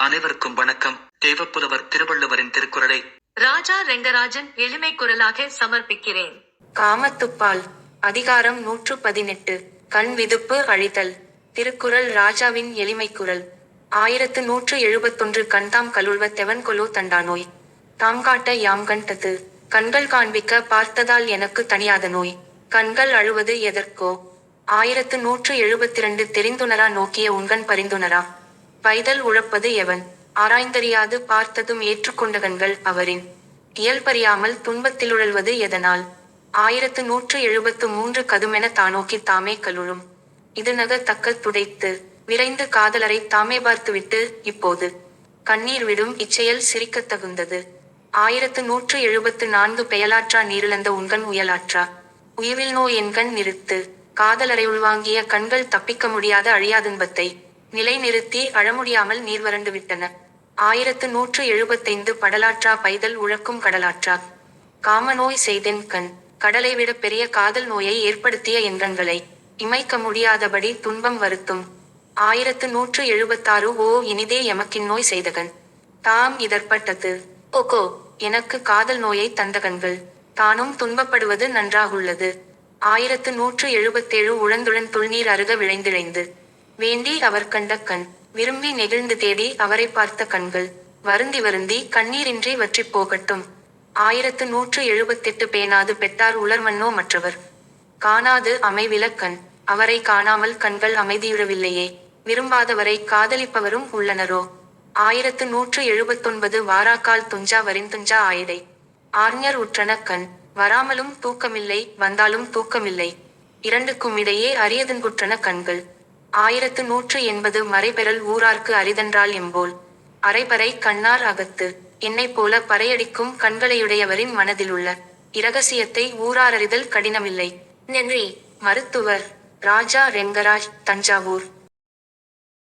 அனைவருக்கும் வணக்கம். தேவப்புலவர் திருவள்ளுவரின் திருக்குறளை ராஜா ரெங்கராஜன் எளிமை குரலாக சமர்ப்பிக்கிறேன். காமத்துப்பால் அதிகாரம் நூற்று பதினெட்டு கண் விதுப்பு அழித்தல் திருக்குறள் ராஜாவின் எளிமை குரல் ஆயிரத்து நூற்று எழுபத்தொன்று கண்தாம் கலுழ்வ தெவன் கொலோ தண்டானோய் தாம் காட்ட யாம் கண்டது கண்கள் காண்பிக்க பார்த்ததால் எனக்கு தனியாத நோய் கண்கள் அழுவது எதற்கோ ஆயிரத்து நூற்று எழுபத்திரண்டு தெரிந்துணரா நோக்கிய உண்கண் பரிந்துணரா பைதல் உழப்பது எவன்? ஆராய்ந்தறியாது பார்த்ததும் ஏற்றுக்கொண்ட கண்கள் அவரின் இயல்பறியாமல் துன்பத்திலுழல்வது எதனால்? ஆயிரத்து நூற்று எழுபத்து மூன்று கதுமென தானோக்கி தாமே கலுழும். இது நக தக்க துடைத்து விரைந்து காதலரை தாமே பார்த்துவிட்டு இப்போது. கண்ணீர் விடும் இச்செயல் சிரிக்கத் தகுந்தது. ஆயிரத்து நூற்று எழுபத்து நான்கு பெயலாற்றா நீரிழந்த உண்கண் உயலாற்றா? உயிரில் நோய் என்கண் நிறுத்து காதலரை உள்வாங்கிய கண்கள் தப்பிக்க முடியாத அழியாதுன்பத்தை நிலைநிறுத்தி அழமுடியாமல் நீர் வறண்டுவிட்டன ஆயிரத்து நூற்று எழுபத்தைந்து படலாற்றா பைதல் உழக்கும் கடலாற்றா. காமநோய் செய்தென் கண். கடலை விட பெரிய காதல் நோயை ஏற்படுத்திய எண்ணங்களை இமைக்க முடியாதபடி துன்பம் வருத்தும். ஆயிரத்து நூற்று எழுபத்தாறு ஓ இனிதே எமக்கின் நோய் செய்தகன். தாம் இதற்பட்டது. ஓகோ எனக்கு காதல் நோயை தந்தகன்கள். தானும் துன்பப்படுவது நன்றாகுள்ளது. ஆயிரத்து நூற்று எழுபத்தேழு உழந்துழன் துள்நீர் அருக விளைந்திழைந்து வேண்டி அவர் கண்ட கண் விரும்பி நெகிழ்ந்து தேடி அவரை பார்த்த கண்கள் வருந்தி வருந்தி கண்ணீரின்றி வற்றிப் போகட்டும். ஆயிரத்து நூற்று எழுபத்தெட்டு பேனாது பெற்றார் உலர்மன்னோ மற்றவர். காணாது அமைவிலக்கண் அவரை காணாமல் கண்கள் அமைதியுறவில்லையே. விரும்பாதவரை காதலிப்பவரும் உள்ளனரோ. ஆயிரத்து நூற்று எழுபத்தொன்பது வாராக்கால் துஞ்சா வரிந்துஞ்சா ஆயிடை. ஆர்ஞர் உற்றன கண் வராமலும் தூக்கமில்லை வந்தாலும் தூக்கமில்லை. இரண்டுக்கும் இடையே அரியதன்குற்றன கண்கள் ஆயிரத்து நூற்று எண்பது மறைபெறல் ஊரார்க்கு அரிதென்றால் எம்போல் அரைபறை கண்ணார் அகத்து என்னைப் போல பறையடிக்கும் கண்களையுடையவரின் மனதிலுள்ள இரகசியத்தை ஊராரறிதல் கடினமில்லை. நன்றி மருத்துவர் ராஜா ரெங்கராஜ் தஞ்சாவூர்.